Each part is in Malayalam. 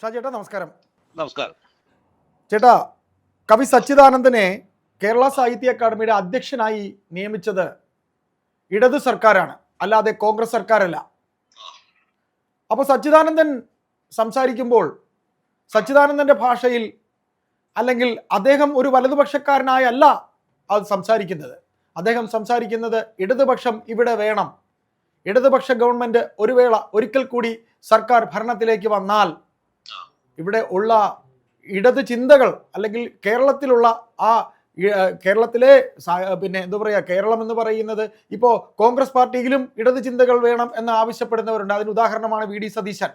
ഷാ ചേട്ടാ നമസ്കാരം. നമസ്കാരം. ചേട്ടാ കവി സച്ചിദാനന്ദനെ കേരള സാഹിത്യ അക്കാദമിയുടെ അധ്യക്ഷനായി നിയമിച്ചത് ഇടതു സർക്കാരാണ്. അല്ലാതെ കോൺഗ്രസ് സർക്കാരല്ല. അപ്പോൾ സച്ചിദാനന്ദൻ സംസാരിക്കുമ്പോൾ സച്ചിദാനന്ദന്റെ ഭാഷയിൽ അല്ലെങ്കിൽ അദ്ദേഹം ഒരു വലതുപക്ഷക്കാരനായല്ല അത് സംസാരിക്കുന്നത്. അദ്ദേഹം സംസാരിക്കുന്നത് ഇടതുപക്ഷം ഇവിടെ വേണം. ഇടതുപക്ഷ ഗവൺമെന്റ് ഒരു വേള ഒരിക്കൽ കൂടി സർക്കാർ ഭരണത്തിലേക്ക് വന്നാൽ ഇവിടെ ഉള്ള ഇടത് ചിന്തകൾ അല്ലെങ്കിൽ കേരളത്തിലുള്ള ആ കേരളത്തിലെ പിന്നെ എന്താ പറയുക കേരളം എന്ന് പറയുന്നത് ഇപ്പോൾ കോൺഗ്രസ് പാർട്ടിയിലും ഇടത് ചിന്തകൾ വേണം എന്ന് ആവശ്യപ്പെടുന്നവരുണ്ട്. അതിന് ഉദാഹരണമാണ് വി ഡി സതീശൻ.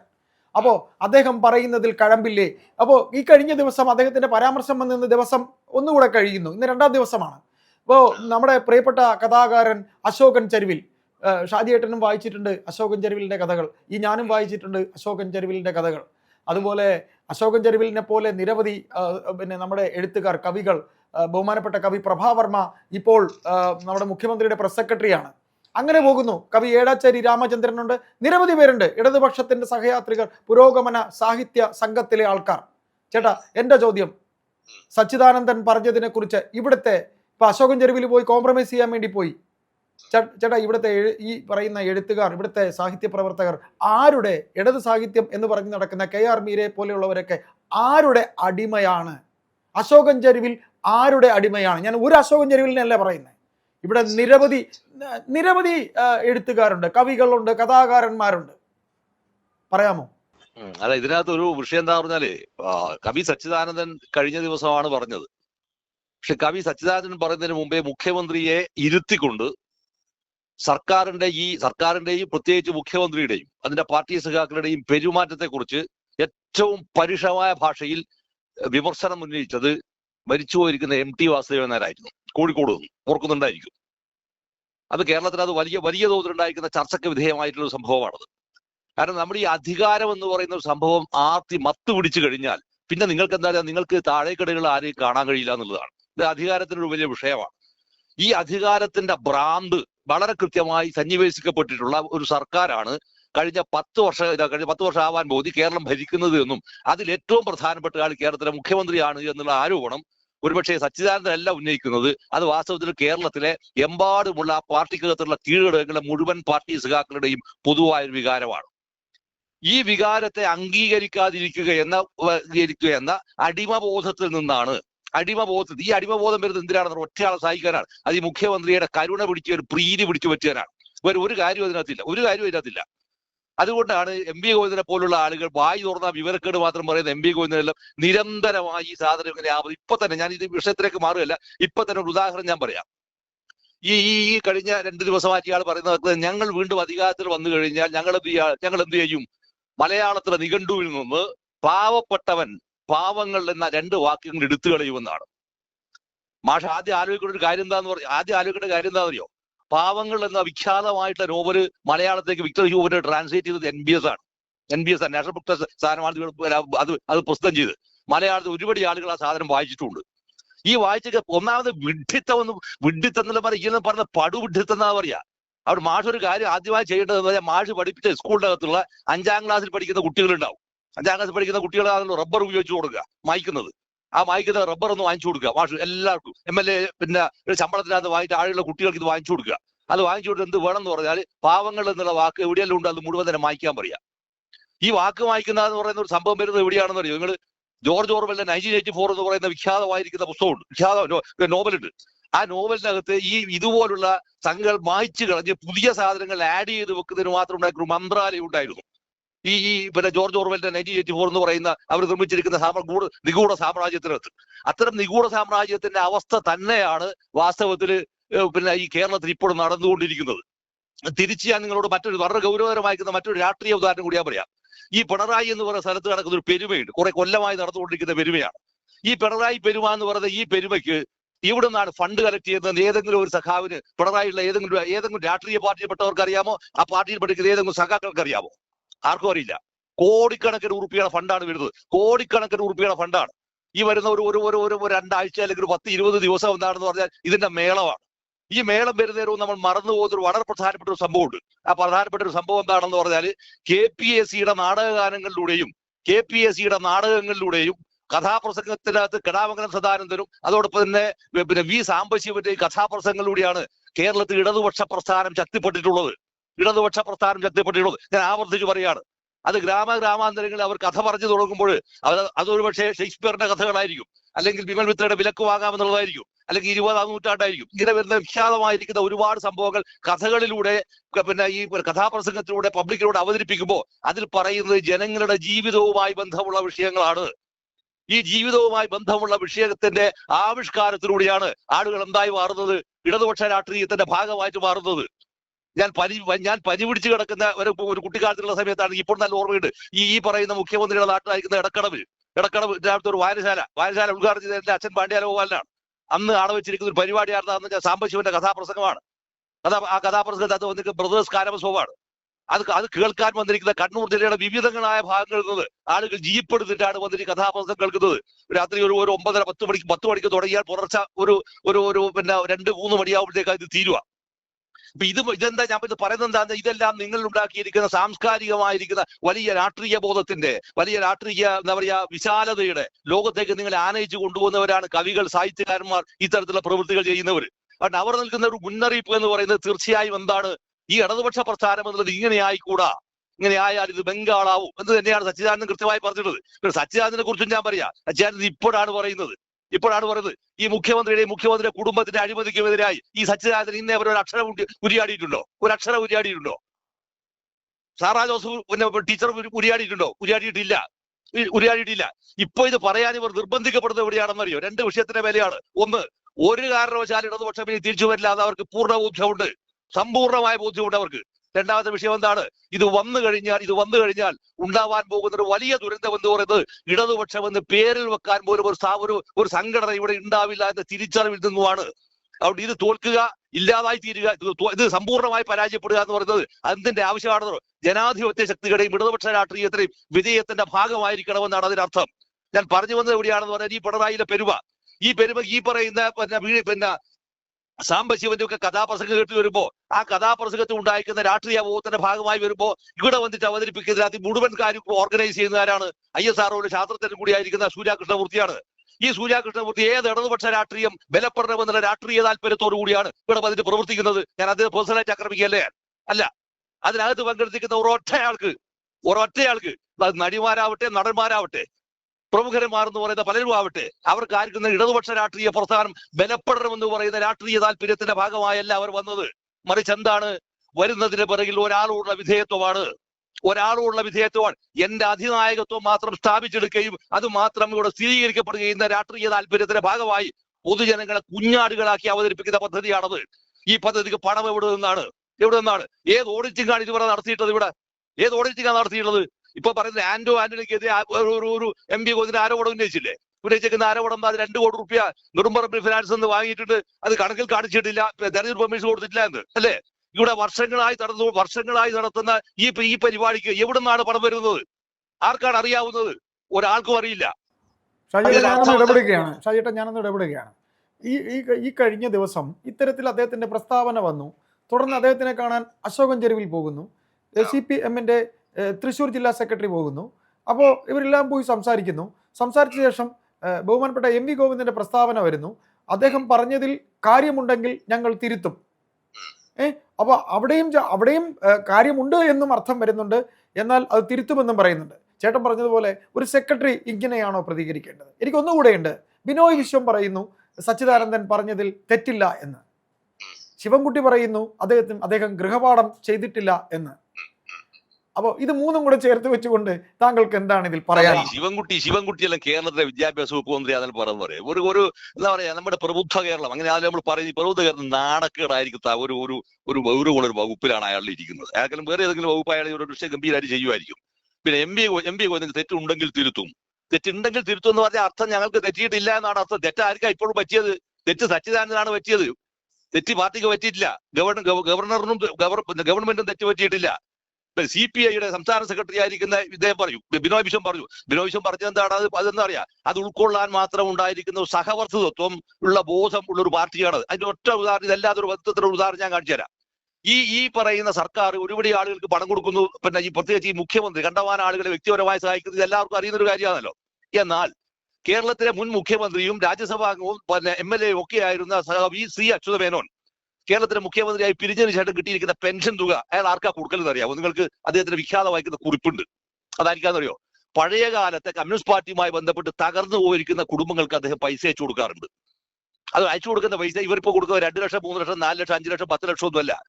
അപ്പോൾ അദ്ദേഹം പറയുന്നതിൽ കഴമ്പില്ലേ? അപ്പോൾ ഈ കഴിഞ്ഞ ദിവസം അദ്ദേഹത്തിന്റെ പരാമർശം വന്നിരുന്ന ദിവസം ഒന്നുകൂടെ കഴിയുന്നു. ഇന്ന് രണ്ടാം ദിവസമാണ്. അപ്പോൾ നമ്മുടെ പ്രിയപ്പെട്ട കഥാകാരൻ അശോകൻ ചരുവിൽ ഷാജിയേട്ടനും വായിച്ചിട്ടുണ്ട് അശോകൻ ചരുവിലിന്റെ കഥകൾ. ഈ ഞാനും വായിച്ചിട്ടുണ്ട് അശോകൻ ചരുവിലിന്റെ കഥകൾ. അതുപോലെ അശോകൻ ചെരുവിലിനെ പോലെ നിരവധി പിന്നെ നമ്മുടെ എഴുത്തുകാർ കവികൾ ബഹുമാനപ്പെട്ട കവി പ്രഭാവർമ്മ ഇപ്പോൾ നമ്മുടെ മുഖ്യമന്ത്രിയുടെ പ്രസ് സെക്രട്ടറിയാണ്. അങ്ങനെ പോകുന്നു. കവി ഏടാച്ചേരി രാമചന്ദ്രനുണ്ട് നിരവധി പേരുണ്ട്. ഇടതുപക്ഷത്തിന്റെ സഹയാത്രികർ പുരോഗമന സാഹിത്യ സംഘത്തിലെ ആൾക്കാർ. ചേട്ടാ എന്റെ ചോദ്യം. സച്ചിദാനന്ദൻ പറഞ്ഞതിനെ കുറിച്ച് ഇവിടുത്തെ ഇപ്പൊ അശോകൻ ചെരുവിൽ പോയി കോംപ്രമൈസ് ചെയ്യാൻ വേണ്ടി പോയി. ചേട്ടാ ഇവിടുത്തെ ഈ പറയുന്ന എഴുത്തുകാർ ഇവിടുത്തെ സാഹിത്യ പ്രവർത്തകർ ആരുടെ ഇടത് സാഹിത്യം എന്ന് പറഞ്ഞ് നടക്കുന്ന കെ ആർ മീരെ പോലെയുള്ളവരൊക്കെ ആരുടെ അടിമയാണ്? അശോകൻ ചരിവിൽ ആരുടെ അടിമയാണ്? ഞാൻ ഒരു അശോകൻ ചരിവിലല്ല പറയുന്നത് ഇവിടെ നിരവധി നിരവധി എഴുത്തുകാരുണ്ട്. കവികളുണ്ട് കഥാകാരന്മാരുണ്ട്. പറയാമോ. അല്ല ഇതിനകത്ത് ഒരു വിഷയം എന്താ പറഞ്ഞാൽ കവി സച്ചിദാനന്ദൻ കഴിഞ്ഞ ദിവസമാണ് പറഞ്ഞത്. പക്ഷെ കവി സച്ചിദാനന്ദൻ പറയുന്നതിന് മുമ്പേ മുഖ്യമന്ത്രിയെ ഇരുത്തിക്കൊണ്ട് സർക്കാരിന്റെ ഈ സർക്കാരിന്റെയും പ്രത്യേകിച്ച് മുഖ്യമന്ത്രിയുടെയും അതിന്റെ പാർട്ടി സഖാക്കളുടെയും പെരുമാറ്റത്തെ കുറിച്ച് ഏറ്റവും പരുഷമായ ഭാഷയിൽ വിമർശനം ഉന്നയിച്ചത് മരിച്ചുപോയിരിക്കുന്ന എം ടി വാസുദേവൻ നായരായിരുന്നു കോഴിക്കോട് ഓർക്കുന്നുണ്ടായിരിക്കും. അത് കേരളത്തിൽ അത് വലിയ വലിയ തോതിലുണ്ടായിരിക്കുന്ന ചർച്ചയ്ക്ക് വിധേയമായിട്ടുള്ള ഒരു സംഭവമാണത്. കാരണം നമ്മുടെ ഈ അധികാരം എന്ന് പറയുന്ന ഒരു സംഭവം ആർത്തി മത്ത് പിടിച്ചു കഴിഞ്ഞാൽ പിന്നെ നിങ്ങൾക്ക് എന്താ നിങ്ങൾക്ക് താഴേക്കടകൾ ആരെയും കാണാൻ കഴിയില്ല എന്നുള്ളതാണ്. ഇത് അധികാരത്തിനൊരു വലിയ വിഷയമാണ്. ഈ അധികാരത്തിന്റെ ഭ്രാന്ത് വളരെ കൃത്യമായി സന്നിവേശിക്കപ്പെട്ടിട്ടുള്ള ഒരു സർക്കാരാണ് കഴിഞ്ഞ പത്ത് വർഷം കഴിഞ്ഞ പത്ത് വർഷം ആവാൻ പോയി കേരളം ഭരിക്കുന്നത് എന്നും അതിൽ ഏറ്റവും പ്രധാനപ്പെട്ട ആൾ കേരളത്തിലെ മുഖ്യമന്ത്രിയാണ് എന്നുള്ള ആരോപണം ഒരുപക്ഷെ സച്ചിദാനന്ദനല്ല ഉന്നയിക്കുന്നത്. അത് വാസ്തവത്തിൽ കേരളത്തിലെ എമ്പാടുമുള്ള പാർട്ടിക്കകത്തുള്ള കീഴടങ്ങളെ മുഴുവൻ പാർട്ടി സഖാക്കളുടെയും പൊതുവായ ഒരു വികാരമാണ്. ഈ വികാരത്തെ അംഗീകരിക്കാതിരിക്കുക എന്ന എന്ന അടിമബോധത്തിൽ നിന്നാണ് അടിമബോധത്തിൽ ഈ അടിമബോധം വരുന്നത് എന്തിനാണെന്ന് ഒറ്റയാളെ സഹായിക്കാനാണ്. അത് ഈ മുഖ്യമന്ത്രിയുടെ കരുണ പിടിച്ച ഒരു പ്രീതി പിടിച്ചു പറ്റിയാനാണ് വേറെ ഒരു കാര്യം അതിനകത്തില്ല. ഒരു കാര്യം ഇതിനകത്തില്ല അതുകൊണ്ടാണ് എം വി ഗോവിന്ദനെ പോലുള്ള ആളുകൾ വായി തുറന്ന വിവരക്കേട് മാത്രം പറയുന്ന എം വി ഗോവിന്ദനെല്ലാം നിരന്തരമായി ഈ സാധനം ഇങ്ങനെ ആവുന്നത് ഇപ്പൊ തന്നെ ഞാൻ ഇത് വിഷയത്തിലേക്ക് മാറുകയല്ല. ഇപ്പൊ തന്നെ ഒരു ഉദാഹരണം ഞാൻ പറയാം. ഈ ഈ കഴിഞ്ഞ രണ്ട് ദിവസമായിട്ട് ഇയാൾ പറയുന്നത് ഞങ്ങൾ വീണ്ടും അധികാരത്തിൽ വന്നു കഴിഞ്ഞാൽ ഞങ്ങൾ എന്ത് ഞങ്ങൾ എന്ത് ചെയ്യും? മലയാളത്തിലെ നിഘണ്ടുവിൽ നിന്ന് പാവപ്പെട്ടവൻ പാവങ്ങൾ എന്ന രണ്ട് വാക്യങ്ങൾ എടുത്തു കളയുമെന്നാണ്. മാഷ ആദ്യം ആലോചിക്കേണ്ട ഒരു കാര്യം എന്താന്ന് പറയും ആദ്യം ആലോചിക്കേണ്ട കാര്യം എന്താണെന്ന് അറിയോ പാവങ്ങൾ എന്ന വിഖ്യാതമായിട്ടുള്ള നോവൽ മലയാളത്തേക്ക് വിക്ടർ ഹ്യൂബിനെ ട്രാൻസ്ലേറ്റ് ചെയ്തത് എൻ ബി എസ് ആണ്. എൻ ബി എസ് ആണ്. നാഷണൽ ബുക്ക് സാധനമാണ് അത് അത് പുസ്തകം ചെയ്ത്. മലയാളത്തിൽ ഒരുപാട് ആളുകൾ ആ സാധനം വായിച്ചിട്ടുണ്ട്. ഈ വായിച്ച ഒന്നാമത് വിഡ്ഢിത്തം എന്ന് വിഡ്ഢിത്തം എന്നുള്ള പറയുക ഇങ്ങനെ പറഞ്ഞ പടുവിഡ്ഢിത്തം എന്നാ പറയാ? അവിടെ മാഷ് ഒരു കാര്യം ആദ്യമായി ചെയ്യേണ്ടത് എന്ന് പറഞ്ഞാൽ മാഷ് പഠിപ്പിച്ച സ്കൂളിന്റെ അകത്തുള്ള അഞ്ചാം ക്ലാസ്സിൽ പഠിക്കുന്ന കുട്ടികളുണ്ടാവും. അഞ്ചാം ക്ലാസ് പഠിക്കുന്ന കുട്ടികളാണല്ലോ റബ്ബർ ഉപയോഗിച്ച് കൊടുക്കുക മായ്ക്കുന്നത്. ആ മായ്ക്കുന്ന റബ്ബർ ഒന്ന് വാങ്ങിച്ചു കൊടുക്കുക. വാഷ് എല്ലാവർക്കും. എം എൽ എ പിന്നെ ശമ്പളത്തിനകത്ത് വാങ്ങിയിട്ട് ആളുള്ള കുട്ടികൾക്ക് ഇത് വാങ്ങിച്ചു കൊടുക്കുക. അത് വാങ്ങിച്ചു കൊടുത്ത് എന്ത് വേണം എന്ന് പറഞ്ഞാൽ പാവങ്ങൾ എന്നുള്ള വാക്ക് എവിടെയെല്ലാം ഉണ്ട് അത് മുഴുവൻ തന്നെ മായ്ക്കാൻ പറയാ. ഈ വാക്ക് മായ്ക്കുന്ന എന്ന് പറയുന്ന ഒരു സംഭവം വരുന്നത് എവിടെയാണെന്ന് അറിയോ? നിങ്ങൾ ജോർജ് ഓർവെലിന്റെ നയന്റീൻ എയ്റ്റി ഫോർ എന്ന് പറയുന്ന വിഖ്യാതമായിരിക്കുന്ന പുസ്തകമുണ്ട്. വിഖ്യാത നോവലുണ്ട്. ആ നോവലിനകത്ത് ഈ ഇതുപോലുള്ള സംഘങ്ങൾ മായ്ച്ചു കളഞ്ഞ് പുതിയ സാധനങ്ങൾ ആഡ് ചെയ്ത് വെക്കുന്നതിന് മാത്രം ഉണ്ടായിരുന്ന ഒരു മന്ത്രാലയം ഉണ്ടായിരുന്നു. ഈ ഈ പിന്നെ ജോർജ് ഓർവെലിന്റെ നയന്റീൻ എയ്റ്റി ഫോർ എന്ന് പറയുന്ന അവർ നിർമ്മിച്ചിരിക്കുന്ന സാമ്രാ നിഗൂഢ സാമ്രാജ്യത്തിനകത്ത്. അത്തരം നിഗൂഢ സാമ്രാജ്യത്തിന്റെ അവസ്ഥ തന്നെയാണ് വാസ്തവത്തിൽ പിന്നെ ഈ കേരളത്തിൽ ഇപ്പോഴും നടന്നുകൊണ്ടിരിക്കുന്നത്. തിരിച്ച് ഞാൻ നിങ്ങളോട് മറ്റൊരു വളരെ ഗൗരവകരമായിരിക്കുന്ന മറ്റൊരു രാഷ്ട്രീയ ഉദാഹരണം കൂടി ഞാൻ പറയാം. ഈ പിണറായി എന്ന് പറയുന്ന സ്ഥലത്ത് നടക്കുന്ന ഒരു പെരുമയുണ്ട്. കുറെ കൊല്ലമായി നടന്നുകൊണ്ടിരിക്കുന്ന പെരുമയാണ്. ഈ പിണറായി പെരുമ എന്ന് പറയുന്ന ഈ പെരുമയ്ക്ക് ഇവിടെ നിന്നാണ് ഫണ്ട് കളക്ട് ചെയ്യുന്നത് ഏതെങ്കിലും ഒരു സഖാവിന് പിണറായിയുള്ള ഏതെങ്കിലും ഏതെങ്കിലും രാഷ്ട്രീയ പാർട്ടിയിൽപ്പെട്ടവർക്ക് അറിയാമോ ആ പാർട്ടിയിൽ പഠിക്കുന്ന ഏതെങ്കിലും സഖാക്കൾക്ക് അറിയാമോ ആർക്കും അറിയില്ല. കോടിക്കണക്കിന് ഉറുപ്പിയുടെ ഫണ്ടാണ് വരുന്നത്. കോടിക്കണക്കിന് ഉറുപ്പിയുടെ ഫണ്ടാണ്. ഈ വരുന്ന ഒരു ഒരു ഒരു ഒരു രണ്ടാഴ്ച അല്ലെങ്കിൽ ഒരു പത്ത് ഇരുപത് ദിവസം എന്താണെന്ന് പറഞ്ഞാൽ ഇതിന്റെ മേളമാണ്. ഈ മേളം വരുന്നേരവും നമ്മൾ മറന്നു പോകുന്ന ഒരു വളരെ പ്രധാനപ്പെട്ട ഒരു സംഭവമുണ്ട്. ആ പ്രധാനപ്പെട്ട ഒരു സംഭവം എന്താണെന്ന് പറഞ്ഞാൽ കെ പി എസ് സിയുടെ നാടകഗാനങ്ങളിലൂടെയും കെ പി എസ് സിയുടെ നാടകങ്ങളിലൂടെയും കഥാപ്രസംഗത്തിനകത്ത് കടാമംഗലം സദാനന്ദനും അതോടൊപ്പം തന്നെ പിന്നെ വി സാംബശിവന്റെയും കഥാപ്രസംഗങ്ങളിലൂടെയാണ് കേരളത്തിൽ ഇടതുപക്ഷ പ്രസ്ഥാനം ശക്തിപ്പെട്ടിട്ടുള്ളത്. ഇടതുപക്ഷ പ്രസ്ഥാനം ശക്തിപ്പെട്ടിട്ടുള്ളത് ഞാൻ ആവർത്തിച്ച് പറയാണ്. അത് ഗ്രാമ ഗ്രാമാന്തരങ്ങളിൽ അവർ കഥ പറഞ്ഞു തുടങ്ങുമ്പോൾ അവർ അതൊരു പക്ഷേ ഷേക്സ്പിയറിന്റെ കഥകളായിരിക്കും. അല്ലെങ്കിൽ വിമൽ മിത്രയുടെ വിലക്ക് വാങ്ങാമെന്നുള്ളതായിരിക്കും അല്ലെങ്കിൽ ഇരുപതാം നൂറ്റാണ്ടായിരിക്കും. ഇങ്ങനെ വരുന്ന വിഖ്യാതമായിരിക്കുന്ന ഒരുപാട് സംഭവങ്ങൾ കഥകളിലൂടെ പിന്നെ ഈ കഥാപ്രസംഗത്തിലൂടെ പബ്ലിക്കിലൂടെ അവതരിപ്പിക്കുമ്പോൾ അതിൽ പറയുന്നത് ജനങ്ങളുടെ ജീവിതവുമായി ബന്ധമുള്ള വിഷയങ്ങളാണ്. ഈ ജീവിതവുമായി ബന്ധമുള്ള വിഷയത്തിന്റെ ആവിഷ്കാരത്തിലൂടെയാണ് ആളുകൾ എന്തായി മാറുന്നത്? ഇടതുപക്ഷ രാഷ്ട്രീയത്തിന്റെ ഭാഗമായിട്ട് മാറുന്നത്. ഞാൻ പനി ഞാൻ പനി പിടിച്ച് കിടക്കുന്ന ഒരു ഒരു കുട്ടിക്കാലത്തുള്ള സമയത്താണ് ഇപ്പോൾ നല്ല ഓർമ്മയുണ്ട്. ഈ ഈ പറയുന്ന മുഖ്യമന്ത്രിയുടെ നാട്ടിലായിരിക്കുന്ന ഇടക്കടവ് ഇടക്കടവ് രാവിലത്തെ ഒരു വായനശാല വായനശാല ഉദ്ഘാടനം ചെയ്ത എന്റെ അച്ഛൻ പാണ്ഡ്യാല ഗോപാലനാണ്. അന്ന് ആടെ വെച്ചിരിക്കുന്ന ഒരു പരിപാടിയായിരുന്നു അന്ന് ഞാൻ സാംബശിവന്റെ കഥാപ്രസംഗമാണ്. കഥാ ആ കഥാപ്രസംഗത്തെ അത് വന്നിട്ട് ബ്രദേഴ്സ് കാരമസോവാണ് അത് അത് കേൾക്കാൻ വന്നിരിക്കുന്ന കണ്ണൂർ ജില്ലയുടെ വിവിധങ്ങളായ ഭാഗങ്ങളിൽ നിന്ന് ആളുകൾ ജീപ്പ് എടുത്തിട്ടാണ് വന്നിട്ട് കഥാപ്രസംഗം കേൾക്കുന്നത്. രാത്രി ഒരു ഒരു ഒമ്പതര പത്ത് മണിക്ക് പത്ത് മണിക്ക് തുടങ്ങിയാൽ പുലർച്ചെ ഒരു ഒരു ഒരു പിന്നെ രണ്ട് മൂന്ന് മണിയാവുമ്പോഴത്തേക്ക് ഇത് തീരുക ഇത് ഇതെന്താ ഞാൻ ഇത് പറയുന്നത് എന്താ ഇതെല്ലാം നിങ്ങൾ ഉണ്ടാക്കിയിരിക്കുന്ന സാംസ്കാരികമായിരിക്കുന്ന വലിയ രാഷ്ട്രീയ ബോധത്തിന്റെ വലിയ രാഷ്ട്രീയ എന്താ പറയാ വിശാലതയുടെ ലോകത്തേക്ക് നിങ്ങൾ ആനയിച്ചു കൊണ്ടുപോകുന്നവരാണ് കവികൾ സാഹിത്യകാരന്മാർ ഇത്തരത്തിലുള്ള പ്രവൃത്തികൾ ചെയ്യുന്നവർ കാരണം അവർ നൽകുന്ന ഒരു മുന്നറിയിപ്പ് എന്ന് പറയുന്നത് തീർച്ചയായും എന്താണ്? ഈ ഇടതുപക്ഷ പ്രസ്ഥാനം എന്നുള്ളത് ഇങ്ങനെ ആയിക്കൂടാ. ഇങ്ങനെ ആയാൽ ഇത് ബംഗാളാവും എന്ന് തന്നെയാണ് സച്ചിദാനന്ദൻ കൃത്യമായി പറഞ്ഞിട്ടുള്ളത്. സച്ചിദാനന്ദനെ കുറിച്ചും ഞാൻ പറയാം. സച്ചിദാനന്ദൻ ഇപ്പോഴാണ് പറയുന്നത്. ഇപ്പോഴാണ് പറയുന്നത് ഈ മുഖ്യമന്ത്രിയുടെയും മുഖ്യമന്ത്രിയുടെ കുടുംബത്തിന്റെ അഴിമതിക്കുമെതിരായി ഈ സച്ചിദാനന്ദൻ ഇന്നേ ഒരു അക്ഷരം ഉരി- ഉരിയാടിയിട്ടുണ്ടോ? ഒരു അക്ഷരം ഉരിയാടിയിട്ടുണ്ടോ? സാറാ ജോസഫ് പിന്നെ ടീച്ചർ ഉരി- ഉരിയാടിയിട്ടുണ്ടോ? ഉരിയാടിയിട്ടില്ല. ഉരിയാടിയിട്ടില്ല. ഇപ്പൊ ഇത് പറയാൻ ഇവർ നിർബന്ധിക്കപ്പെടുന്നത് എവിടെയാണെന്നറിയോ? രണ്ട് വിഷയത്തിന്റെ വിലയാണ്. ഒന്ന് ഒരു കാരണവശാലും ഇടതുപക്ഷം ഇനി തിരിച്ചു വരില്ല അവർക്ക് പൂർണ ബോധ്യമുണ്ട്. സമ്പൂർണമായ ബോധ്യമുണ്ട് അവർക്ക്. രണ്ടാമത്തെ വിഷയം എന്താണ്? ഇത് വന്നു കഴിഞ്ഞാൽ ഇത് വന്നു കഴിഞ്ഞാൽ ഉണ്ടാവാൻ പോകുന്ന ഒരു വലിയ ദുരന്തം എന്ന് പറയുന്നത് ഇടതുപക്ഷം എന്ന് പേരിൽ വെക്കാൻ പോലും ഒരു സ്ഥാപനം ഒരു സംഘടന ഇവിടെ ഉണ്ടാവില്ല എന്ന തിരിച്ചറിവിൽ നിന്നുമാണ്. അതുകൊണ്ട് ഇത് തോൽക്കുക ഇല്ലാതായി തീരുക ഇത് സമ്പൂർണമായി പരാജയപ്പെടുക എന്ന് പറയുന്നത് അതിന്റെ ആവശ്യമാണെന്ന് ജനാധിപത്യ ശക്തികളുടെയും ഇടതുപക്ഷ രാഷ്ട്രീയത്തിന്റെയും വിജയത്തിന്റെ ഭാഗമായിരിക്കണമെന്നാണ് അതിനർത്ഥം ഞാൻ പറഞ്ഞു വന്നത് എവിടെയാണെന്ന് പറഞ്ഞാൽ ഈ പിണറായിയിലെ പെരുമ ഈ പെരുമ ഈ പറയുന്ന പിന്നെ പിന്നെ സാംബശിവന്റെ ഒക്കെ കഥാപ്രസംഗം കേട്ട് വരുമ്പോ ആ കഥാപ്രസംഗത്തിൽ ഉണ്ടായിരിക്കുന്ന രാഷ്ട്രീയ ബോധത്തിന്റെ ഭാഗമായി വരുമ്പോ ഇവിടെ വന്നിട്ട് അവതരിപ്പിക്കുന്നതിനകത്ത് മുഴുവൻ കാര്യം ഓർഗനൈസ് ചെയ്യുന്നവരാണ് ഐ എസ് ആർഒയുടെ ശാസ്ത്രജ്ഞനും കൂടിയായിരിക്കുന്ന സൂര്യാകൃഷ്ണമൂർത്തിയാണ്. ഈ സൂര്യാകൃഷ്ണമൂർത്തി ഏത് ഇടതുപക്ഷ രാഷ്ട്രീയം ബലപ്പെടണമെന്നുള്ള രാഷ്ട്രീയ താല്പര്യത്തോടു കൂടിയാണ് ഇവിടെ വന്നിട്ട് പ്രവർത്തിക്കുന്നത്. ഞാൻ അത് പേഴ്സണലായിട്ട് ആക്രമിക്കുകയല്ലേ? അല്ല. അതിനകത്ത് പങ്കെടുത്തിരിക്കുന്ന ഒരൊറ്റയാൾക്ക് ഒരൊറ്റയാൾക്ക് നടിമാരാവട്ടെ നടന്മാരാവട്ടെ പ്രമുഖന്മാർ എന്ന് പറയുന്ന പലരും ആവട്ടെ അവർക്ക് ആർക്കുന്ന ഇടതുപക്ഷ രാഷ്ട്രീയ പ്രസ്ഥാനം ബലപ്പെടണമെന്ന് പറയുന്ന രാഷ്ട്രീയ താല്പര്യത്തിന്റെ ഭാഗമായല്ല അവർ വന്നത്. മറിച്ച് എന്താണ്? വരുന്നതിന് പിറകിൽ ഒരാളോടുള്ള വിധേയത്വമാണ്. ഒരാളോടുള്ള വിധേയത്വമാണ്. എന്റെ അധിനായകത്വം മാത്രം സ്ഥാപിച്ചെടുക്കുകയും അത് മാത്രം ഇവിടെ സ്ഥിരീകരിക്കപ്പെടുകയും രാഷ്ട്രീയ താല്പര്യത്തിന്റെ ഭാഗമായി പൊതുജനങ്ങളെ കുഞ്ഞാടുകളാക്കി അവതരിപ്പിക്കുന്ന പദ്ധതിയാണത്. ഈ പദ്ധതിക്ക് പണം എവിടെ നിന്നാണ്? എവിടെ നിന്നാണ്? ഏത് ഓഡിറ്റിംഗ് ആണ് ഇതുവരെ നടത്തിയിട്ടത് ഇവിടെ? ഏത് ഓഡിറ്റിംഗ് ആണ് നടത്തിയിട്ടുള്ളത്? ഇപ്പൊ പറയുന്നത് ആന്റോ ആന്റണിക്കെതിരെ ഒരു ഒരു- എം പി കൊതിന് ആരോപണം ഉന്നയിച്ചില്ലേ? ഉന്നയിച്ചേക്കുന്ന ആരോപണം? അത് രണ്ട് കോടി റുപ്യ നെടുമ്പറമ്പിൽ ഫിനാൻസ് എന്ന് വാങ്ങിയിട്ടുണ്ട്. അത് കണക്കിൽ കാണിച്ചിട്ടില്ല. തെരഞ്ഞെടുപ്പ് കമ്മീഷൻ കൊടുത്തിട്ടില്ല എന്ന്. അല്ലേ? ഇവിടെ വർഷങ്ങളായി നടന്നു വർഷങ്ങളായി നടത്തുന്ന ഈ ഈ പരിപാടിക്ക് എവിടെ നിന്നാണ് പണം വരുന്നത്? ആർക്കാണ് അറിയാവുന്നത്? ഒരാൾക്കും അറിയില്ല. ഞാനൊന്ന് ഇടപെടുകയാണ്. ഷാജിയേട്ടൻ ഞാനൊന്ന് ഇടപെടുകയാണ്. ഈ ഈ ഈ കഴിഞ്ഞ ദിവസം ഇത്തരത്തിൽ അദ്ദേഹത്തിന്റെ പ്രസ്താവന വന്നു. തുടർന്ന് അദ്ദേഹത്തിനെ കാണാൻ അശോകൻ ചെരുവിൽ പോകുന്നു. സി പി എമ്മിന്റെ തൃശ്ശൂർ ജില്ലാ സെക്രട്ടറി പോകുന്നു. അപ്പോൾ ഇവരെല്ലാം പോയി സംസാരിക്കുന്നു. സംസാരിച്ച ശേഷം ബഹുമാനപ്പെട്ട എം വി ഗോവിന്ദന്റെ പ്രസ്താവന വരുന്നു. അദ്ദേഹം പറഞ്ഞതിൽ കാര്യമുണ്ടെങ്കിൽ ഞങ്ങൾ തിരുത്തും. ഏ അപ്പോൾ അവിടെയും അവിടെയും കാര്യമുണ്ട് എന്നും അർത്ഥം വരുന്നുണ്ട്. എന്നാൽ അത് തിരുത്തുമെന്നും പറയുന്നുണ്ട്. ചേട്ടൻ പറഞ്ഞതുപോലെ ഒരു സെക്രട്ടറി ഇങ്ങനെയാണോ പ്രതികരിക്കേണ്ടത്? എനിക്ക് ഒന്നുകൂടെയുണ്ട്. ബിനോയ് വിശ്വം പറയുന്നു സച്ചിദാനന്ദൻ പറഞ്ഞതിൽ തെറ്റില്ല എന്ന്. ശിവൻകുട്ടി പറയുന്നു അദ്ദേഹത്തിന് അദ്ദേഹം ഗൃഹപാഠം ചെയ്തിട്ടില്ല എന്ന്. അപ്പോൾ ഇത് മൂന്നും കൂടെ ചേർത്ത് വെച്ചുകൊണ്ട് താങ്കൾക്ക് എന്താണ് ഇതിൽ പറയാൻ ശിവൻകുട്ടി ശിവൻകുട്ടി എല്ലാം കേരളത്തിലെ വിദ്യാഭ്യാസ വകുപ്പ് മന്ത്രി അതിൽ പറയുന്ന പറയാം. ഒരു ഒരു എന്താ പറയാ നമ്മുടെ പ്രബുദ്ധ കേരളം. അങ്ങനെ ആദ്യം നമ്മൾ പറയുന്നത് പ്രബുദ്ധ കേരളം നാണക്കേടായിരിക്കും ഒരു ഒരു ഒരു ഗൗരവമുള്ള ഒരു വകുപ്പിലാണ് അയാൾ ഇരിക്കുന്നത്. അയാൾക്കും വേറെ ഏതെങ്കിലും വകുപ്പ് അയാൾ ഒരു പക്ഷേ ഗംഭീരമായിട്ട് ചെയ്യുമായിരിക്കും. പിന്നെ M B M B Govindan തെറ്റുണ്ടെങ്കിൽ തിരുത്തും. തെറ്റുണ്ടെങ്കിൽ തിരുത്തും എന്ന് പറഞ്ഞാൽ അർത്ഥം ഞങ്ങൾക്ക് തെറ്റിയിട്ടില്ല എന്നാണ് അർത്ഥം. തെറ്റായിരിക്കാം ഇപ്പോഴും പറ്റിയത്? തെറ്റ് സച്ചിദാനന്ദനാണ് പറ്റിയത്. തെറ്റ് പാർട്ടിക്ക് പറ്റിയിട്ടില്ല. ഗവർണർ ഗവർണറിനും ഗവർ- ഗവൺമെന്റും തെറ്റ് പറ്റിയിട്ടില്ല. സി പി ഐയുടെ സംസ്ഥാന സെക്രട്ടറി ആയിരിക്കുന്ന ഇദ്ദേഹം പറഞ്ഞു. ബിനോയ് വിശ്വം പറഞ്ഞു. ബിനോയ് വിശ്വം പറഞ്ഞത് എന്താണ്? അത് അതെന്താ അറിയാം? അത് ഉൾക്കൊള്ളാൻ മാത്രം ഉണ്ടായിരിക്കുന്ന സഹവർത്തൃത്വം ഉള്ള ബോധം ഉള്ള ഒരു പാർട്ടിയാണ് അതിന്റെ ഒറ്റ ഉദാഹരണം ഇതല്ലാതെ ഒരു ബന്ധത്തിന്റെ ഉദാഹരണം ഞാൻ കാണിച്ചു തരാം. ഈ ഈ പറയുന്ന സർക്കാർ ഒരുപടി ആളുകൾക്ക് പണം കൊടുക്കുന്നു. പിന്നെ ഈ പ്രത്യേകിച്ച് ഈ മുഖ്യമന്ത്രി കണ്ടമാന ആളുകളെ വ്യക്തിപരമായി സഹായിക്കുന്നത് എല്ലാവർക്കും അറിയുന്ന ഒരു കാര്യമാണല്ലോ. എന്നാൽ കേരളത്തിലെ മുൻ മുഖ്യമന്ത്രിയും രാജ്യസഭാംഗവും പിന്നെ എം എൽ എ ഒക്കെ ആയിരുന്ന വി സി അച്യുത മേനോൻ കേരളത്തിലെ മുഖ്യമന്ത്രിയായി പിരിഞ്ഞതിന് ശേഷം കിട്ടിയിരിക്കുന്ന പെൻഷൻ തുക അയാൾ ആർക്കാ കൊടുക്കലെന്ന് അറിയാമോ നിങ്ങൾക്ക് അദ്ദേഹത്തിന് വിഖ്യാത വായിക്കുന്ന കുറിപ്പുണ്ട്. അതായിരിക്കാന്നറിയോ? പഴയ കാലത്തെ കമ്മ്യൂണിസ്റ്റ് പാർട്ടിയുമായി ബന്ധപ്പെട്ട് തകർന്നു പോയിരിക്കുന്ന കുടുംബങ്ങൾക്ക് അദ്ദേഹം പൈസ അയച്ചു കൊടുക്കാറുണ്ട്. അത് അയച്ചു കൊടുക്കുന്ന പൈസ ഇവരിപ്പോ കൊടുക്കുക രണ്ട് ലക്ഷം മൂന്ന് ലക്ഷം നാല് ലക്ഷം അഞ്ച് ലക്ഷം പത്ത് ലക്ഷം ഒന്നുമല്ല.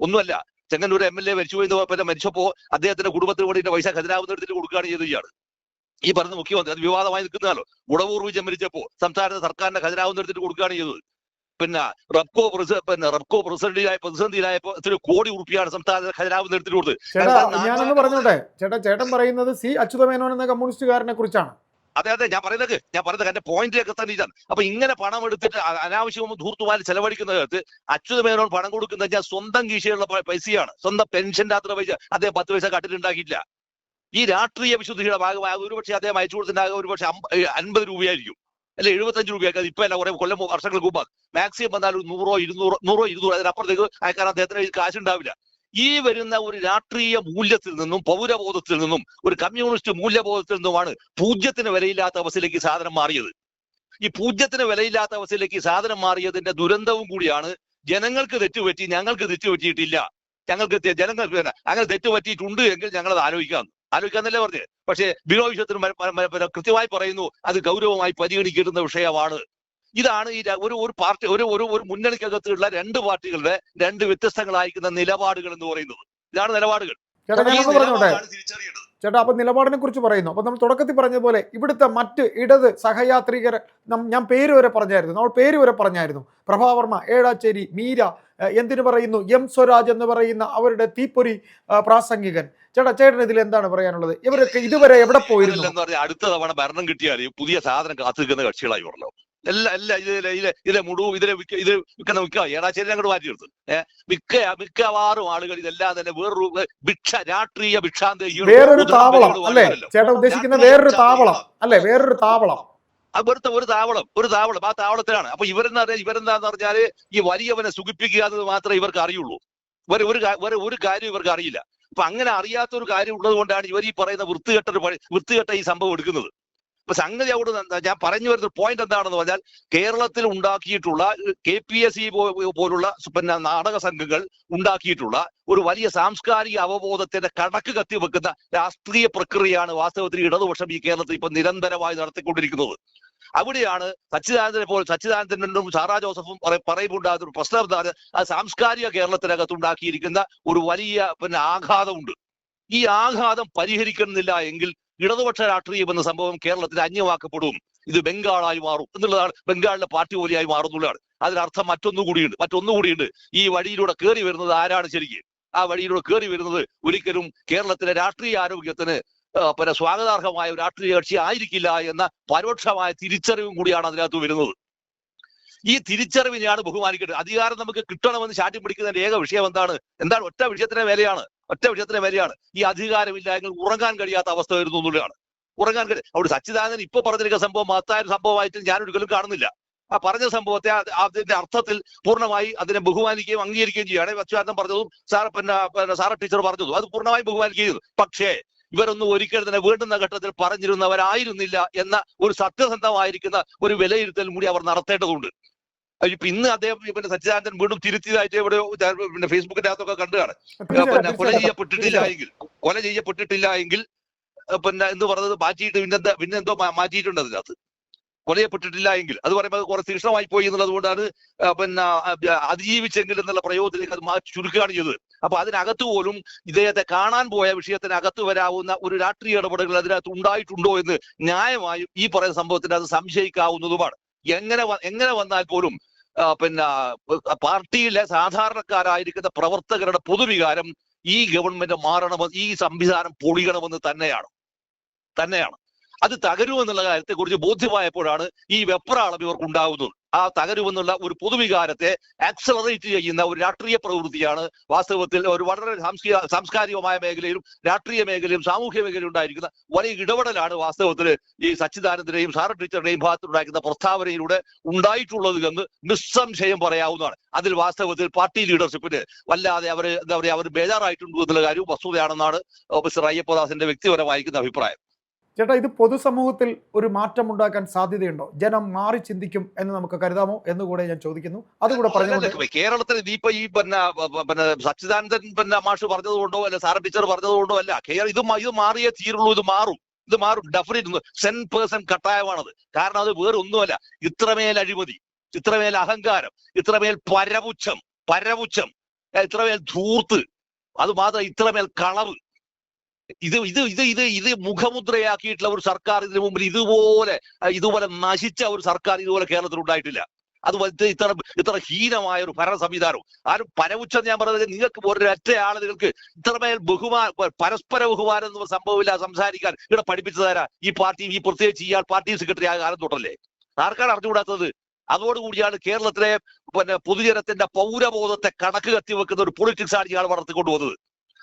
ഒന്നുമല്ല. ചെങ്ങന്നൂർ എം എൽ എ മരിച്ചു പോയിന്ന് പിന്നെ മരിച്ചപ്പോ അദ്ദേഹത്തിന്റെ കുടുംബത്തിന് വേണ്ടി പൈസ ഖജനാവ് എടുത്തിട്ട് കൊടുക്കുകയാണ് ചെയ്തത് ഈ പറഞ്ഞ മുഖ്യമന്ത്രി അത് വിവാദമായി നിൽക്കുന്നതാണല്ലോ. ഉടവൂർ വിജയം മരിച്ചപ്പോ സംസ്ഥാന സർക്കാരിന്റെ ഖജനാവ് എടുത്തിട്ട് കൊടുക്കുകയാണ് ചെയ്തത്. പിന്നെ റബ്കോ പിന്നെ റബ്കോ പ്രസിഡന്റിലായ പ്രതിസന്ധിയിലായപ്പോ ഇത്തിരി കോടി ഉറുപ്പിയാണ് സംസ്ഥാന ഖജനാവ് എടുത്തിട്ട് കൊടുത്തത്. ഞാനൊന്ന് പറഞ്ഞോട്ടെ? ചേട്ടാ ചേട്ടൻ പറയുന്നത് സി അച്യുതമേനോൻ എന്ന കമ്മ്യൂണിസ്റ്റുകാരനെ കുറിച്ചാണ്. അതെ അതെ ഞാൻ പറയുന്നത് ഞാൻ പറയുന്നത് എന്റെ പോയിന്റിലേക്ക് എത്താൻ ഇതാണ്. അപ്പൊ ഇങ്ങനെ പണം എടുത്തിട്ട് അനാവശ്യവും ധൂർത്തുമാരി ചെലവഴിക്കുന്ന കാലത്ത് അച്യുത മേനോൻ പണം കൊടുക്കുന്നത് ഞാൻ സ്വന്തം കീശയുള്ള പൈസയാണ്. സ്വന്തം പെൻഷന്റെ അത്ര പൈസ അദ്ദേഹം പത്ത് പൈസ കട്ടിലുണ്ടാക്കിയില്ല ഈ രാഷ്ട്രീയ വിശുദ്ധിയുടെ ഭാഗമായി ഒരുപക്ഷെ അദ്ദേഹം അയച്ചു കൊടുത്തിട്ടുണ്ടാകുക ഒരുപക്ഷെ അൻപത് രൂപയായിരിക്കും. അല്ലെ എഴുപത്തഞ്ച് രൂപയൊക്കെ ഇപ്പൊ അല്ല കുറെ കൊല്ലം വർഷങ്ങൾക്ക് മുമ്പ്. മാക്സിമം വന്നാലും നൂറോ ഇരുന്നൂറോ നൂറോ ഇരുന്നൂറോ അതിനപ്പുറത്തേക്ക് അയക്കാൻ അദ്ദേഹത്തിന് കാശ് ഉണ്ടാവില്ല ഈ വരുന്ന ഒരു രാഷ്ട്രീയ മൂല്യത്തിൽ നിന്നും പൗരബോധത്തിൽ നിന്നും ഒരു കമ്മ്യൂണിസ്റ്റ് മൂല്യബോധത്തിൽ നിന്നുമാണ് പൂജ്യത്തിന് വിലയില്ലാത്ത അവസ്ഥയിലേക്ക് സാധനം മാറിയത്. ഈ പൂജ്യത്തിന് വിലയില്ലാത്ത അവസ്ഥയിലേക്ക് സാധനം മാറിയതിന്റെ ദുരന്തവും കൂടിയാണ് ജനങ്ങൾക്ക് തെറ്റുപറ്റി ഞങ്ങൾക്ക് തെറ്റുപറ്റിയിട്ടില്ല. ഞങ്ങൾക്ക് ജനങ്ങൾക്ക് അങ്ങനെ തെറ്റുപറ്റിയിട്ടുണ്ട് എങ്കിൽ ഞങ്ങൾ അത് ആലോചിക്കാം ആലോചിക്കാന്നല്ലേ പറഞ്ഞത് പക്ഷേ വിശ്വത്തിന് പിന്നെ കൃത്യമായി പറയുന്നു അത് ഗൗരവമായി പരിഗണിക്കേണ്ടുന്ന വിഷയമാണ്. ഇതാണ് ഈ ഒരു ഒരു പാർട്ടി ഒരു ഒരു ഒരു മുന്നണിക്കകത്തുള്ള രണ്ട് പാർട്ടികളുടെ രണ്ട് വ്യത്യസ്തങ്ങളായിരിക്കുന്ന നിലപാടുകൾ എന്ന് പറയുന്നത്. ഇതാണ് നിലപാടുകൾ. ചേട്ടാ തിരിച്ചറിയേണ്ടത്. അപ്പൊ നിലപാടിനെ കുറിച്ച് പറയുന്നു. അപ്പൊ നമ്മൾ തുടക്കത്തിൽ പറഞ്ഞ പോലെ ഇവിടുത്തെ മറ്റ് ഇടത് സഹയാത്രികർ ഞാൻ പേര് വരെ പറഞ്ഞായിരുന്നു. നമ്മൾ പേര് വരെ പറഞ്ഞായിരുന്നു. പ്രഭാവർമ്മ ഏഴാച്ചേരി മീര എന്തിനു പറയുന്നു? എം സ്വരാജ് എന്ന് പറയുന്ന അവരുടെ തീപ്പൊരി പ്രാസംഗികൻ. ചേട്ടാ ചേട്ടൻ ഇതിൽ എന്താണ് പറയാനുള്ളത്? ഇവരൊക്കെ ഇതുവരെ എവിടെ പോയിരുന്നു? അടുത്ത തവണ ഭരണം കിട്ടിയാൽ പുതിയ സാധനം കാത്തിരിക്കുന്ന കക്ഷികളായി പറഞ്ഞു എല്ലാ എല്ലാ ഇതിലെ ഇതിലെ ഇതിലെ മുഴുവൻ ഇതിലെ ഇത് വിൽക്കുന്ന വിൽക്കാം ഏടാശ്ശേരി അങ്ങോട്ട് മാറ്റി നിർത്തും. ഏഹ് മിക്ക മിക്കവാറും ആളുകൾ ഇതെല്ലാം തന്നെ വേറൊരു ഭിക്ഷ രാഷ്ട്രീയ ഭിക്ഷാന്ത വേറൊരു താവളം അല്ലേ. ചേട്ടാ ഉദ്ദേശിക്കുന്ന വേറൊരു താവളം. അല്ലേ? വേറൊരു താവളം. അത് വെറുതെ ഒരു താവളം ഒരു താവളം. ആ താവളത്തിലാണ്. അപ്പൊ ഇവരെന്താ ഇവരെന്താന്ന് പറഞ്ഞാൽ ഈ വലിയവനെ സുഖിപ്പിക്കുക എന്നത് മാത്രമേ ഇവർക്ക് അറിയുള്ളൂ. വേറെ ഒരു വേറെ ഒരു കാര്യം ഇവർക്ക് അറിയില്ല. അപ്പൊ അങ്ങനെ അറിയാത്ത ഒരു കാര്യം ഉള്ളത് കൊണ്ടാണ് ഇവർ ഈ പറയുന്ന വൃത്തികെട്ട ഒരു വൃത്തികെട്ട ഈ സംഭവം എടുക്കുന്നത്. അപ്പൊ സംഗതി അവിടെ ഞാൻ പറഞ്ഞു വരുന്ന പോയിന്റ് എന്താണെന്ന് പറഞ്ഞാൽ കേരളത്തിൽ ഉണ്ടാക്കിയിട്ടുള്ള കെ പി എസ് സി പോലുള്ള പിന്നെ നാടക സംഘങ്ങൾ ഉണ്ടാക്കിയിട്ടുള്ള ഒരു വലിയ സാംസ്കാരിക അവബോധത്തിന്റെ കടക്ക് കത്തിവെക്കുന്ന രാഷ്ട്രീയ പ്രക്രിയയാണ് വാസ്തവത്തിൽ ഇടതുപക്ഷം ഈ കേരളത്തിൽ ഇപ്പൊ നിരന്തരമായി നടത്തിക്കൊണ്ടിരിക്കുന്നത്. അവിടെയാണ് സച്ചിദാനന്ദനെ പോലെ സച്ചിദാനന്ദനും സാറാ ജോസഫും പറയുമ്പോൾ ഒരു പ്രശ്നം എന്താണ് ആ സാംസ്കാരിക കേരളത്തിനകത്ത് ഉണ്ടാക്കിയിരിക്കുന്ന ഒരു വലിയ പിന്നെ ആഘാതമുണ്ട്. ഈ ആഘാതം പരിഹരിക്കുന്നില്ല എങ്കിൽ ഇടതുപക്ഷ രാഷ്ട്രീയം എന്ന സംഭവം കേരളത്തിൽ അന്യമാക്കപ്പെടും ഇത് ബംഗാളായി മാറും എന്നുള്ളതാണ്. ബംഗാളിലെ പാർട്ടി പോലെയായി മാറുന്നുള്ളതാണ്. അതിനർത്ഥം മറ്റൊന്നു കൂടിയുണ്ട് മറ്റൊന്നു കൂടിയുണ്ട് ഈ വഴിയിലൂടെ കയറി വരുന്നത് ആരാണ് ശരിക്കും? ആ വഴിയിലൂടെ കയറി വരുന്നത് ഒരിക്കലും കേരളത്തിലെ രാഷ്ട്രീയ ആരോഗ്യത്തിന് പിന്നെ സ്വാഗതാർഹമായ രാഷ്ട്രീയ കക്ഷി ആയിരിക്കില്ല എന്ന പരോക്ഷമായ തിരിച്ചറിവും കൂടിയാണ് അതിനകത്ത് വരുന്നത്. ഈ തിരിച്ചറിവിനെയാണ് ബഹുമാനിക്കേണ്ടത് അധികാരം നമുക്ക് കിട്ടണമെന്ന് ശാഠ്യം പിടിക്കുന്നതിന്റെ ഏക വിഷയം എന്താണ്? എന്താണ്? ഒറ്റ വിഷയത്തിന്റെ വിലയാണ്. ഒറ്റ വിഷയത്തിന്റെ വിലയാണ്. ഈ അധികാരമില്ലായെങ്കിൽ ഉറങ്ങാൻ കഴിയാത്ത അവസ്ഥ വരുന്നു എന്നുള്ളതാണ്. ഉറങ്ങാൻ കഴിയും അവിടെ സച്ചിദാനന്ദൻ ഇപ്പൊ പറഞ്ഞിരിക്കുന്ന സംഭവം മഹത്തായ സംഭവമായിട്ട് ഞാൻ ഒരിക്കലും കാണുന്നില്ല. ആ പറഞ്ഞ സംഭവത്തെ അത് അതിന്റെ അർത്ഥത്തിൽ പൂർണമായി അതിനെ ബഹുമാനിക്കുകയും അംഗീകരിക്കുകയും ചെയ്യുകയാണ്. അച്യുതാനന്ദൻ പറഞ്ഞതും സാർ പിന്നെ സാറ ടീച്ചർ പറഞ്ഞതും അത് പൂർണമായും ബഹുമാനിക്കുകയും പക്ഷേ ഇവരൊന്നും ഒരിക്കലും തന്നെ വേണ്ടുന്ന ഘട്ടത്തിൽ പറഞ്ഞിരുന്നവരായിരുന്നില്ല എന്ന ഒരു സത്യസന്ധമായിരിക്കുന്ന ഒരു വിലയിരുത്തൽ കൂടി അവർ നടത്തേണ്ടതുണ്ട്. ഇപ്പൊ ഇന്ന് അദ്ദേഹം പിന്നെ സച്ചിദാനന്ദൻ വീണ്ടും തിരുത്തിയതായിട്ട് ഇവിടെ പിന്നെ ഫേസ്ബുക്കിന്റെ അകത്തൊക്കെ കണ്ടുകയാണ് തീർച്ചയായും, പിന്നെ കൊല. ചെയ്യപ്പെട്ടിട്ടില്ല എങ്കിൽ കൊല ചെയ്യപ്പെട്ടിട്ടില്ല എങ്കിൽ പിന്നെ എന്ന് പറഞ്ഞത് മാറ്റിയിട്ട് പിന്നെന്താ പിന്നെന്തോ മാറ്റിയിട്ടുണ്ട് അതിനകത്ത്. കൊല ചെയ്യപ്പെട്ടിട്ടില്ല എങ്കിൽ അത് പറയുമ്പോൾ കുറെ തീക്ഷണമായി പോയി എന്നുള്ളത് കൊണ്ടാണ് പിന്നെ അതിജീവിച്ചെങ്കിൽ എന്നുള്ള പ്രയോഗത്തിലേക്ക് അത് മാറ്റി ചുരുക്കുകയാണ് ചെയ്തത്. അപ്പൊ അതിനകത്ത് പോലും ഇദ്ദേഹത്തെ കാണാൻ പോയ വിഷയത്തിനകത്ത് വരാവുന്ന ഒരു രാഷ്ട്രീയ ഇടപെടലുകൾ അതിനകത്ത് ഉണ്ടായിട്ടുണ്ടോ എന്ന് ന്യായമായും ഈ പറയുന്ന സംഭവത്തിന് അത് സംശയിക്കാവുന്നതുമാണ്. എങ്ങനെ എങ്ങനെ വന്നാൽ പോലും പിന്നെ പാർട്ടിയിലെ സാധാരണക്കാരായിരിക്കുന്ന പ്രവർത്തകരുടെ പൊതുവികാരം ഈ ഗവൺമെന്റ് മാറണമെന്ന് ഈ സംവിധാനം പൊളിയണമെന്ന് തന്നെയാണ്. തന്നെയാണ്. അത് തകരുമെന്നുള്ള കാര്യത്തെ കുറിച്ച് ബോധ്യമായപ്പോഴാണ് ഈ വെപ്രാളം ഇവർക്ക് ഉണ്ടാകുന്നത്. ആ തകരുമെന്നുള്ള ഒരു പൊതുവികാരത്തെ ആക്സലറേറ്റ് ചെയ്യുന്ന ഒരു രാഷ്ട്രീയ പ്രവൃത്തിയാണ് വാസ്തവത്തിൽ ഒരു വളരെ സാംസ്കാരികമായ മേഖലയിലും രാഷ്ട്രീയ മേഖലയിലും സാമൂഹ്യ മേഖലയിലും ഉണ്ടായിരിക്കുന്ന വലിയ ഇടപെടലാണ് വാസ്തവത്തിൽ ഈ സച്ചിദാനന്ദന്റെയും സാറ ടീച്ചറുടെയും ഭാഗത്തുണ്ടാക്കുന്ന പ്രസ്താവനയിലൂടെ ഉണ്ടായിട്ടുള്ളത് എന്ന് നിസ്സംശയം പറയാവുന്നതാണ്. അതിൽ വാസ്തവത്തിൽ പാർട്ടി ലീഡർഷിപ്പിന് വല്ലാതെ അവർ എന്താ പറയുക അവർ ബേജാറായിട്ടുണ്ട് എന്നുള്ള കാര്യവും വസ്തുതയാണെന്നാണ് മിസ്റ്റർ അയ്യപ്പദാസിന്റെ വ്യക്തിപരമായിരിക്കുന്ന അഭിപ്രായം. ചേട്ടാ ഇത് പൊതുസമൂഹത്തിൽ ഒരു മാറ്റം ഉണ്ടാക്കാൻ സാധ്യതയുണ്ടോ? ജനം മാറി ചിന്തിക്കും എന്ന് നമുക്ക് കരുതാമോ എന്ന് കൂടെ ഞാൻ ചോദിക്കുന്നു. അതുകൂടെ പറഞ്ഞു കേരളത്തിൽ ഇതിപ്പോ ഈ പിന്നെ പിന്നെ സച്ചിദാനന്ദൻ പിന്നെ മാഷ് പറഞ്ഞതുകൊണ്ടോ അല്ല സാറ ടീച്ചർ പറഞ്ഞതുകൊണ്ടോ അല്ല ഇത് ഇത് മാറിയേ തീരുള്ളൂ ഇത് മാറും. ഇത് മാറും ഡെഫിനറ്റ് സെൻ പേഴ്സൺ കട്ടായമാണത്. കാരണം അത് വേറെ ഒന്നുമല്ല. ഇത്രമേൽ അഴിമതി ഇത്രമേൽ അഹങ്കാരം ഇത്രമേൽ പരപുച്ഛം പരപുച്ഛം ഇത്രമേൽ ധൂർത്ത് അത് മാത്രം ഇത്രമേൽ കളവ് ഇത് ഇത് ഇത് ഇത് ഇത് മുഖമുദ്രയാക്കിയിട്ടുള്ള ഒരു സർക്കാർ ഇതിനു മുമ്പിൽ ഇതുപോലെ ഇതുപോലെ നശിച്ച ഒരു സർക്കാർ ഇതുപോലെ കേരളത്തിൽ ഉണ്ടായിട്ടില്ല. അത് ഇത്ര ഇത്ര ഹീനമായ ഒരു ഭരണ സംവിധാനവും ആരും പരവുച്ച ഞാൻ പറഞ്ഞത് നിങ്ങൾക്ക് ഒരൊറ്റ ആൾ നിങ്ങൾക്ക് ഇത്രമേൽ ബഹുമാ പരസ്പര ബഹുമാനം എന്ന സംഭവമില്ല സംസാരിക്കാൻ ഇവിടെ പഠിപ്പിച്ചു തരാ ഈ പാർട്ടി ഈ പ്രത്യേകിച്ച് ഇയാൾ പാർട്ടി സെക്രട്ടറി ആയ കാലം തൊട്ടല്ലേ? ആർക്കാണ് അറിഞ്ഞുകൂടാത്തത്? അതോടുകൂടിയാണ് കേരളത്തിലെ പിന്നെ പൊതുജനത്തിന്റെ പൗരബോധത്തെ കണക്ക് കത്തി വെക്കുന്ന ഒരു പൊളിറ്റിക്സ് ആണ് ഇയാൾ വളർത്തിക്കൊണ്ടു പോകുന്നത്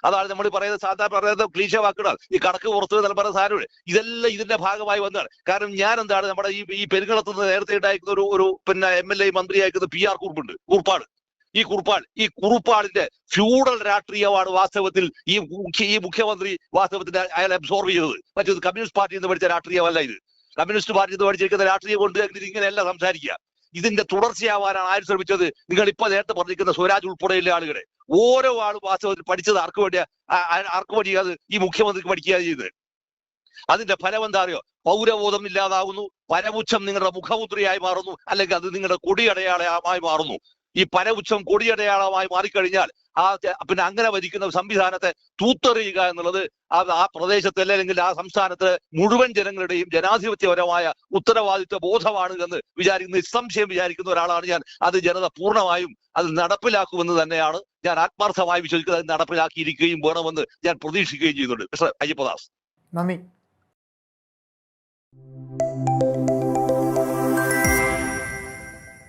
അതാണ് നമ്മൾ പറയുന്നത് സാധാരണ പറയുന്നത് ക്ലീശ വാക്കുകളാണ് ഈ കണക്ക് പുറത്ത് നിലപാട് സാധനം ഇതെല്ലാം ഇതിന്റെ ഭാഗമായി വന്നതാണ്. കാരണം ഞാൻ എന്താണ് നമ്മുടെ ഈ ഈ പെരുങ്ങളത്ത് നിന്ന് നേരത്തെ ഉണ്ടായിരിക്കുന്ന ഒരു ഒരു പിന്നെ എം എൽ എ മന്ത്രി അയക്കുന്ന പി ആർ കുറുപ്പുണ്ട്. കുറുപ്പാട്. ഈ കുറുപ്പാട്. ഈ കുറുപ്പാടിന്റെ ഫ്യൂഡൽ രാഷ്ട്രീയമാണ് വാസ്തവത്തിൽ ഈ ഈ മുഖ്യമന്ത്രി വാസ്തവത്തിൽ അയാൾ അബ്സോർവ് ചെയ്തത്. മറ്റേത് കമ്മ്യൂണിസ്റ്റ് പാർട്ടിയിൽ നിന്ന് പഠിച്ച രാഷ്ട്രീയമല്ല ഇത്. കമ്മ്യൂണിസ്റ്റ് പാർട്ടിയിൽ നിന്ന് പഠിച്ചിരിക്കുന്ന രാഷ്ട്രീയം കൊണ്ട് ഇങ്ങനെയല്ല സംസാരിക്കുക. ഇതിന്റെ തുടർച്ചയാവാനാണ് ആര് ശ്രമിച്ചത്? നിങ്ങൾ ഇപ്പൊ നേരത്തെ പറഞ്ഞിരിക്കുന്ന സ്വരാജ് ഉൾപ്പെടെയുള്ള ആളുകളെ. ഓരോ ആളും വാസ്തവത്തിൽ പഠിച്ചത് ആർക്ക് വേണ്ടിയാ ആർക്ക് വേണ്ടിയാ ഈ മുഖ്യമന്ത്രിക്ക് പഠിക്കുക ചെയ്തത്? അതിന്റെ ഫലം എന്താ അറിയോ? പൗരബോധം ഇല്ലാതാവുന്നു പരമുച്ഛം നിങ്ങളുടെ മുഖമുദ്രയായി മാറുന്നു അല്ലെങ്കിൽ അത് നിങ്ങളുടെ കൊടിയടയാളമായി മാറുന്നു. ഈ പരമുച്ഛം കൊടിയടയാളമായി മാറിക്കഴിഞ്ഞാൽ ആ പിന്നെ അങ്ങനെ വരിക്കുന്ന സംവിധാനത്തെ തൂത്തെറിയുക എന്നുള്ളത് ആ ആ അല്ലെങ്കിൽ ആ സംസ്ഥാനത്തെ മുഴുവൻ ജനങ്ങളുടെയും ജനാധിപത്യപരമായ ഉത്തരവാദിത്വ ബോധമാണ് എന്ന് വിചാരിക്കുന്ന നിസ്സംശയം വിചാരിക്കുന്ന ഒരാളാണ് ഞാൻ. അത് ജനത പൂർണമായും അത് നടപ്പിലാക്കുമെന്ന് തന്നെയാണ് ഞാൻ ആത്മാർത്ഥമായി വിശ്വസിക്കുന്നത്. അത് നടപ്പിലാക്കിയിരിക്കുകയും വേണമെന്ന് ഞാൻ പ്രതീക്ഷിക്കുകയും ചെയ്യുന്നുണ്ട്. മിസ്റ്റർ അയ്യപ്പദാസ്. നന്ദി.